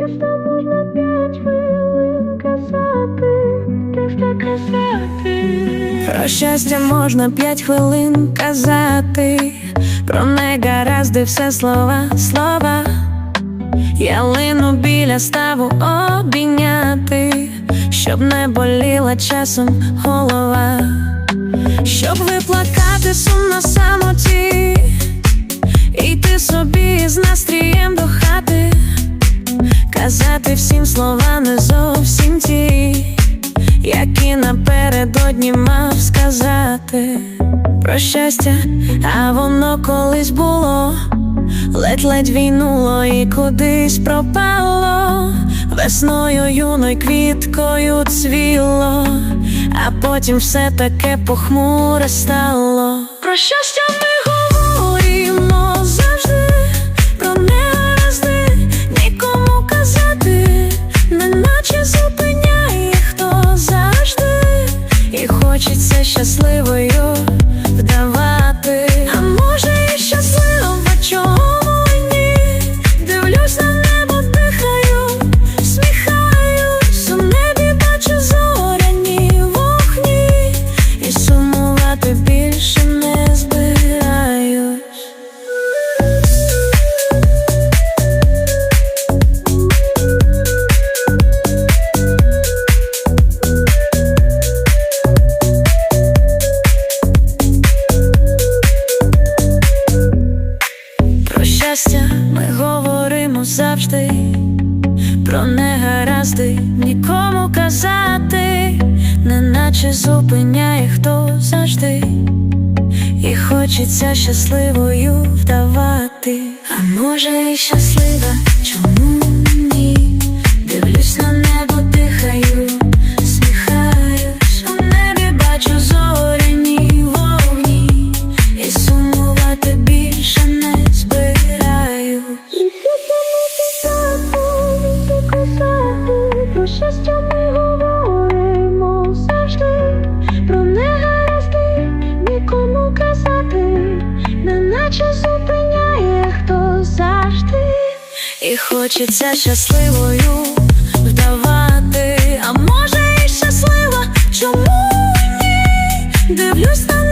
щастя можна п'ять хвилин казати, щастя казати. Про щастя можна п'ять хвилин казати, про негаразди все слова, слова. Ялину біля ставу обійняти, щоб не боліла часом голова, щоб виплакати сум на самоті, йти собі з настрієм казати всім слова не зовсім ті, які напередодні мав сказати. Про щастя, а воно колись було, ледь-ледь війнуло і кудись пропало, весною юною квіткою цвіло, а потім все таке похмуре стало. Про щастя ми говоримо завжди, про негаразди нікому казати, неначе зупиняє хто завжди, і хочеться щасливою вдавати. А може і щаслива, чому Хочеться щасливою вдавати, а може і щаслива, чому ні? Дивлюсь на.